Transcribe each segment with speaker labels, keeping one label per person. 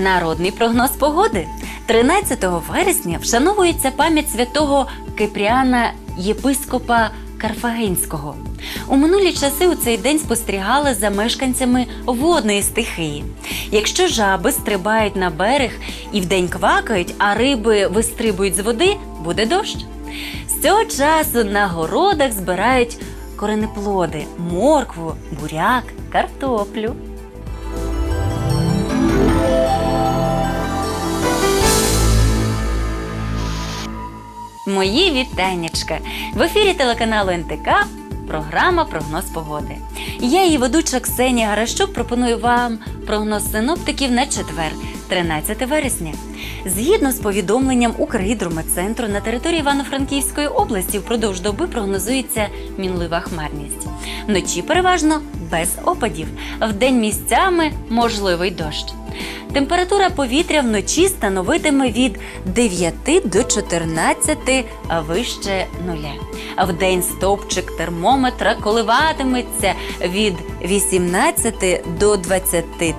Speaker 1: Народний прогноз погоди. 13 вересня вшановується пам'ять святого Кипріана єпископа Карфагенського. У минулі часи у цей день спостерігали за мешканцями водної стихії. Якщо жаби стрибають на берег і вдень квакають, а риби вистрибують з води, буде дощ. З цього часу на городах збирають коренеплоди, моркву, буряк, картоплю. Мої вітаннячка! В ефірі телеканалу НТК програма Прогноз погоди. Я її ведуча Ксенія Гаращук пропоную вам прогноз синоптиків на четвер, 13 вересня. Згідно з повідомленням Укргідрометцентру, на території Івано-Франківської області впродовж доби прогнозується мінлива хмарність. Вночі переважно без опадів, вдень місцями можливий дощ. Температура повітря вночі становитиме від 9 до 14 а вище нуля. Вдень стовпчик термометра коливатиметься від 18 до 23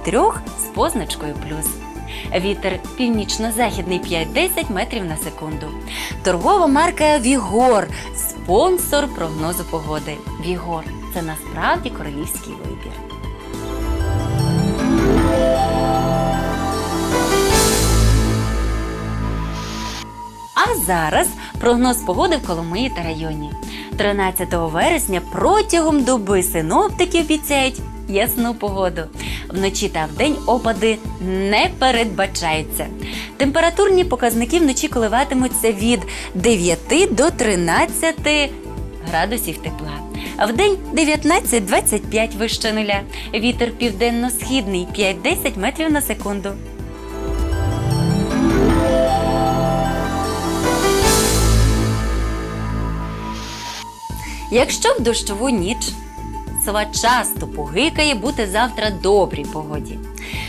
Speaker 1: з позначкою плюс. Вітер північно-західний 5-10 метрів на секунду. Торгова марка Вігор спонсор прогнозу погоди. Вігор це насправді королівський вибір. А зараз прогноз погоди в Коломиї та районі. 13 вересня протягом доби синоптики обіцяють ясну погоду. Вночі та вдень опади не передбачаються. Температурні показники вночі коливатимуться від 9 до 13 градусів тепла. Вдень 19-25 вище нуля. Вітер південно-східний 5-10 метрів на секунду. Якщо в дощову ніч сова часто погикає бути завтра добрій погоді.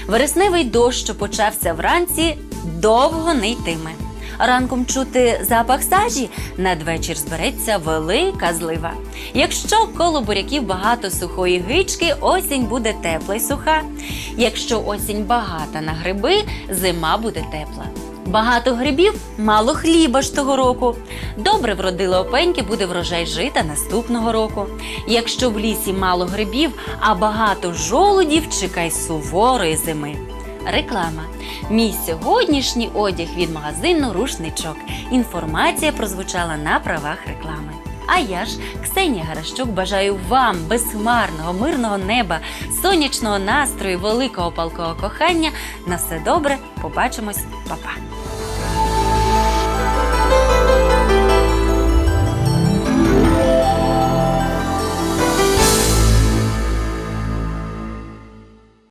Speaker 1: Вересневий дощ, що почався вранці, довго не йтиме. Ранком чути запах сажі, надвечір збереться велика злива. Якщо коло буряків багато сухої гички, осінь буде тепла й суха. Якщо осінь багата на гриби, зима буде тепла. Багато грибів, мало хліба ж того року. Добре вродили опеньки, буде врожай жита наступного року. Якщо в лісі мало грибів, а багато жолудів, чекай суворої зими. Реклама. Мій сьогоднішній одяг від магазину Рушничок. Інформація прозвучала на правах реклами. А я ж, Ксенія Гаращук, бажаю вам безхмарного, мирного неба, сонячного настрою, великого палкого кохання. На все добре, побачимось, Па-па!